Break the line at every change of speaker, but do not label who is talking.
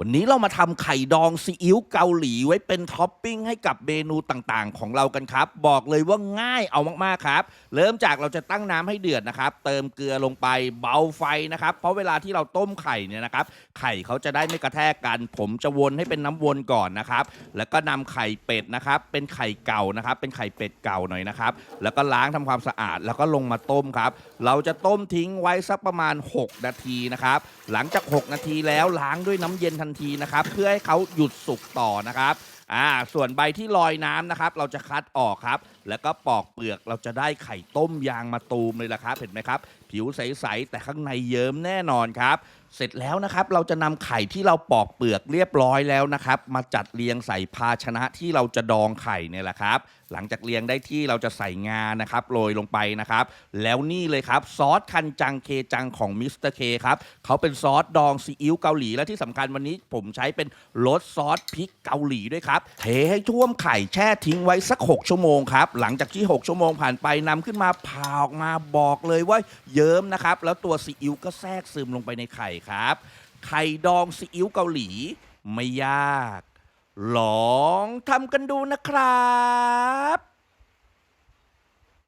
วันนี้เรามาทำไข่ดองซีอิ๊วเกาหลีไว้เป็นท็อปปิ้งให้กับเมนูต่างๆ ของเรากันครับ บอกเลยว่าง่ายเอามากๆครับ เริ่มจากเราจะตั้งน้ำให้เดือดนะครับ เติมเกลือลงไปเบาไฟนะครับ เพราะเวลาที่เราต้มไข่เนี่ยนะครับ ไข่เขาจะได้ไม่กระแทกกัน ผมจะวนให้เป็นน้ำวนก่อนนะครับ แล้วก็นำไข่เป็ดนะครับ เป็นไข่เก่านะครับ เป็นไข่เป็ดเก่าหน่อยนะครับ แล้วก็ล้างทำความสะอาด แล้วก็ลงมาต้มครับ เราจะต้มทิ้งไว้สักประมาณ 6 นาทีนะครับ หลังจาก 6 นาทีแล้วล้างด้วยน้ำเย็นทันทีนะครับ เพื่อให้เขาหยุดสุกต่อนะครับอ่าส่วนใบที่ลอยน้ำนะครับ เราจะคัดออกครับ แล้วก็ปอกเปลือกเราจะได้ไข่ต้มยางมาตูมเลยละครับ เห็นไหมครับ ผิวใส ๆ แต่ข้างในเยิ้มแน่นอนครับ เสร็จแล้วนะครับเราจะนำไข่ที่เราปอกเปลือกเรียบร้อยแล้วนะครับ มาจัดเรียงใส่ภาชนะที่เราจะดองไข่เนี่ยแหละครับ หลังจากเรียงได้ที่เราจะใส่งานะครับโรยลงไปนะครับ แล้วนี่เลยครับซอสคันจังเคจังของมิสเตอร์เคครับเขาเป็นซอสดองซีอิ๊วเกาหลีและที่สำคัญวันนี้ผมใช้เป็นรสซอสพริกเกาหลีด้วยครับ เทให้ท่วมไข่แช่ทิ้งไว้สัก 6 ชั่วโมงครับหลังจากที่ 6 ชั่วโมงผ่านไปนำขึ้นมาผ่าออกมาบอกเลยว่าเยิ้มนะครับแล้วตัวซีอิ๊วก็แทรกซึมลงไปในไข่ครับ ไข่ดองซีอิ๊วเกาหลี ไม่ยาก ลองทำกันดูนะครับ